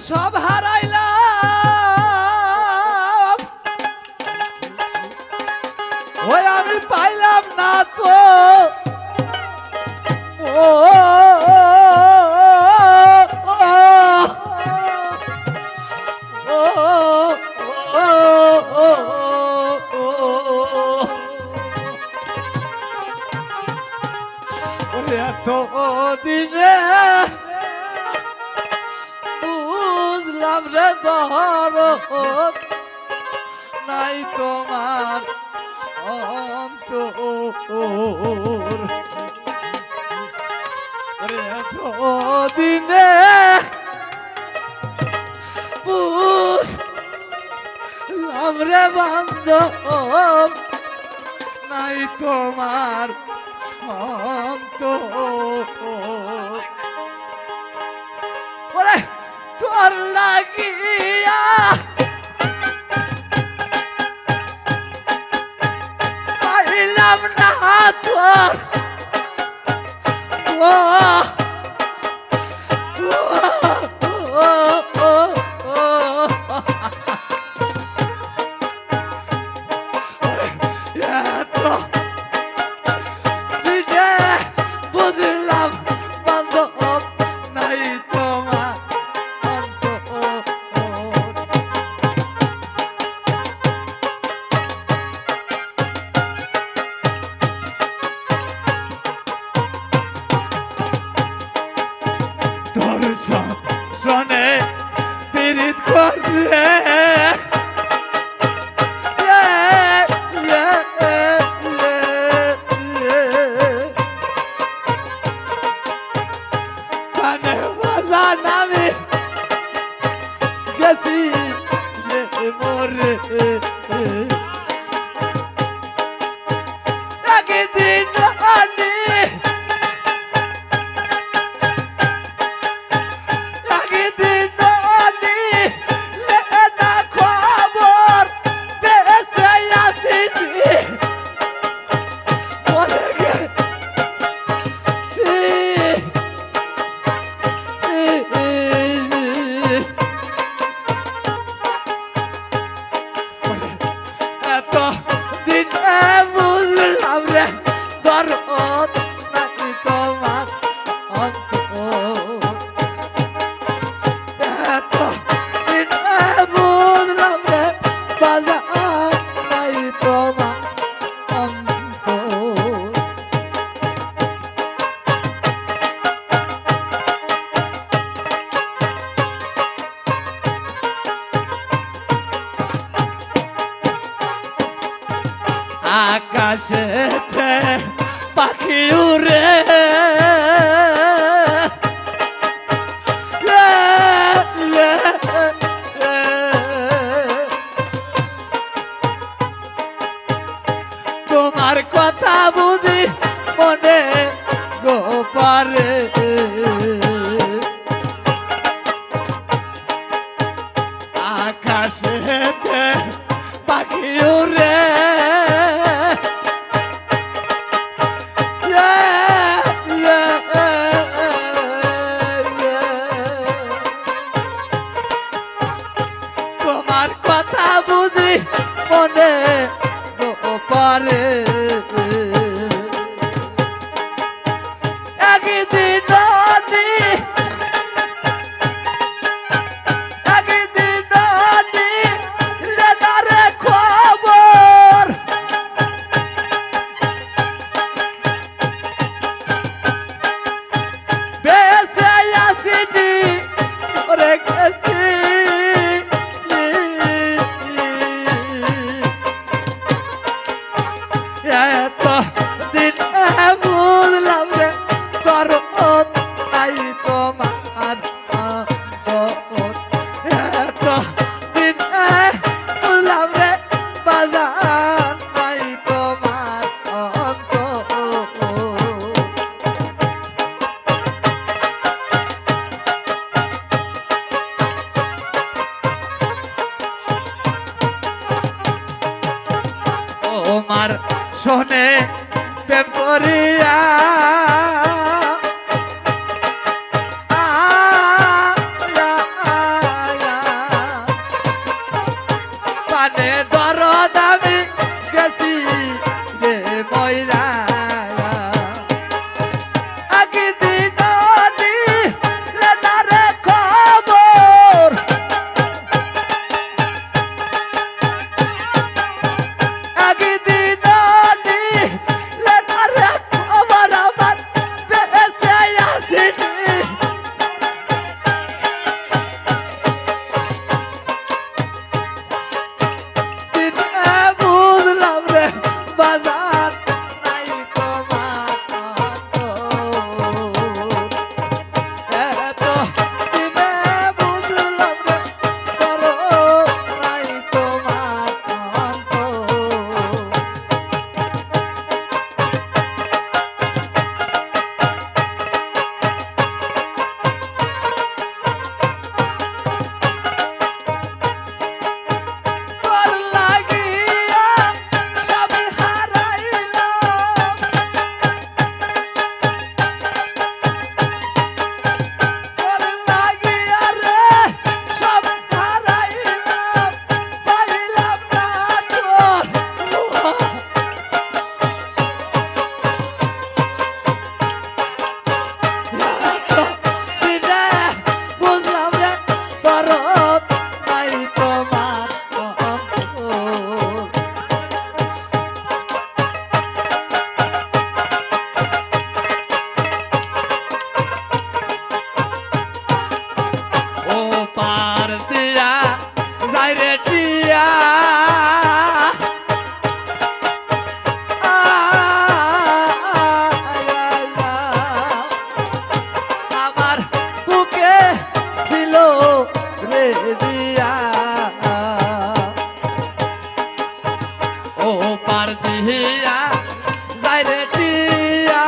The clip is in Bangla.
সব হারা রে ধর নাই তোমার অন্তর। রে দিনে আমরে বান্ধ নাই তোমার অন্তর। lagi. Spirit Quartet. Yeah. আকাশেতে পাখি উড়ে। তোমার কথা বুঝি মনে গোপারে আকাশে পাখি উড়ে। আমার কথা বুঝি মনে পারে। তোমার শোনে পেপরিয়া পানে দরদ আমি গেছি রে বইরা ও পার দিয়া যাই রে টিয়া।